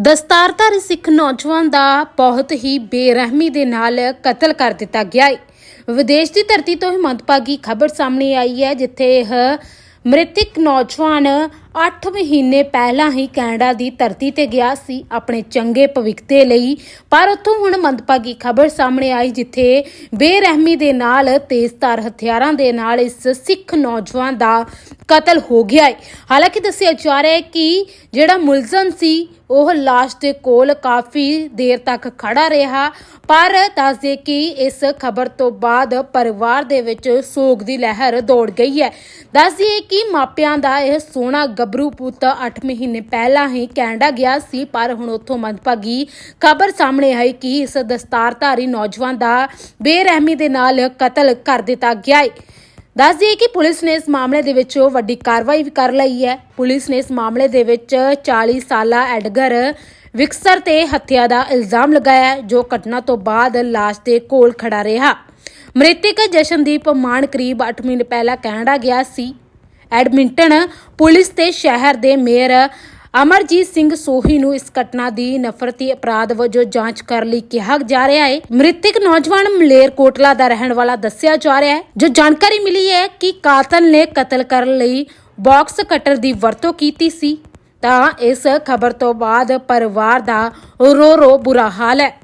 ਦਸਤਾਰਧਾਰੀ ਸਿੱਖ ਨੌਜਵਾਨ ਦਾ ਬਹੁਤ ਹੀ ਬੇਰਹਿਮੀ ਦੇ ਨਾਲ ਕਤਲ ਕਰ ਦਿੱਤਾ ਗਿਆ ਹੈ ਵਿਦੇਸ਼ ਦੀ ਧਰਤੀ ਤੋਂ ਹੀ ਮੰਦਭਾਗੀ ਖਬਰ ਸਾਹਮਣੇ ਆਈ ਹੈ, ਜਿੱਥੇ ਇਹ ਮ੍ਰਿਤਕ ਨੌਜਵਾਨ 8 ਮਹੀਨੇ ਪਹਿਲਾਂ ਹੀ ਕੈਨੇਡਾ ਦੀ ਧਰਤੀ ਤੇ ਗਿਆ ਸੀ ਆਪਣੇ ਚੰਗੇ ਭਵਿੱਖ ਦੇ ਲਈ। ਪਰ ਉੱਥੋਂ ਹੁਣ ਮੰਦਭਾਗੀ ਖਬਰ ਸਾਹਮਣੇ ਆਈ ਜਿੱਥੇ ਬੇਰਹਿਮੀ ਦੇ ਨਾਲ ਤੇਜ਼ਧਾਰ ਹਥਿਆਰਾਂ ਦੇ ਨਾਲ ਇਸ ਸਿੱਖ ਨੌਜਵਾਨ ਦਾ ਕਤਲ ਹੋ ਗਿਆ ਹੈ ਹਾਲਾਂਕਿ ਦੱਸਿਆ ਜਾ ਰਿਹਾ ਹੈ ਕਿ ਜਿਹੜਾ ਮੁਲਜ਼ਮ ਸੀ, ਉਹ ਲਾਸ਼ ਦੇ ਕੋਲ ਕਾਫੀ ਦੇਰ ਤੱਕ ਖੜਾ ਰਿਹਾ, ਪਰ ਦੱਸਦੇ ਕਿ ਇਸ ਖਬਰ ਤੋਂ ਬਾਅਦ ਪਰਿਵਾਰ ਦੇ ਵਿੱਚ ਸੋਗ ਦੀ ਲਹਿਰ ਦੌੜ ਗਈ ਹੈ। ਦੱਸਦੀਏ ਕਿ ਮਾਪਿਆਂ ਦਾ ਇਹ ਸੋਹਣਾ ਗੱਭਰੂ ਪੁੱਤ 8 ਮਹੀਨੇ ਪਹਿਲਾਂ ਹੀ ਕੈਨੇਡਾ ਗਿਆ ਸੀ, ਪਰ ਹੁਣ ਉੱਥੋਂ ਮੰਦਭਾਗੀ ਖਬਰ ਸਾਹਮਣੇ ਆਈ ਕਿ ਇਸ ਦਸਤਾਰਧਾਰੀ ਨੌਜਵਾਨ ਦਾ ਬੇਰਹਿਮੀ ਦੇ ਨਾਲ ਕਤਲ ਕਰ ਦਿੱਤਾ ਗਿਆ ਹੈ ਦੱਸ ਦਈਏ ਕਿ ਪੁਲਿਸ ਨੇ ਇਸ ਮਾਮਲੇ ਦੇ ਵਿੱਚ ਵੱਡੀ ਕਾਰਵਾਈ ਵੀ ਕਰ ਲਈ ਹੈ। ਪੁਲਿਸ ਨੇ ਇਸ ਮਾਮਲੇ ਦੇ ਵਿੱਚ 40 ਸਾਲਾ ਐਡਗਰ ਵਿਕਸਰ ਤੇ ਹੱਤਿਆ ਦਾ ਇਲਜ਼ਾਮ ਲਗਾਇਆ ਜੋ ਘਟਨਾ ਤੋਂ ਬਾਅਦ ਲਾਸ਼ ਦੇ ਕੋਲ ਖੜਾ ਰਿਹਾ। ਮ੍ਰਿਤਕ ਜਸ਼ਨਦੀਪ ਮਾਨ ਕਰੀਬ 8 ਮਹੀਨੇ ਪਹਿਲਾਂ ਕੈਨੇਡਾ ਗਿਆ ਸੀ। ਐਡਮਿੰਟਨ ਪੁਲਿਸ ਤੇ ਸ਼ਹਿਰ ਦੇ ਮੇਅਰ ਅਮਰਜੀਤ ਸਿੰਘ ਸੋਹੀ ਨੂੰ ਇਸ ਘਟਨਾ ਦੀ ਨਫ਼ਰਤੀ ਅਪਰਾਧ ਵਜੋਂ ਜਾਂਚ ਕਰਨ ਲਈ ਕਿਹਾ ਜਾ ਰਿਹਾ ਹੈ। ਮ੍ਰਿਤਕ ਨੌਜਵਾਨ ਮਲੇਰਕੋਟਲਾ ਦਾ ਰਹਿਣ ਵਾਲਾ ਦੱਸਿਆ ਜਾ ਰਿਹਾ ਹੈ। ਜੋ ਜਾਣਕਾਰੀ ਮਿਲੀ ਹੈ ਕਿ ਕਾਤਲ ਨੇ ਕਤਲ ਕਰਨ ਲਈ ਬਾਕਸ ਕਟਰ ਦੀ ਵਰਤੋਂ ਕੀਤੀ ਸੀ। ਤਾਂ ਇਸ ਖਬਰ ਤੋਂ ਬਾਅਦ ਪਰਿਵਾਰ ਦਾ ਰੋ ਰੋ ਬੁਰਾ ਹਾਲ ਹੈ।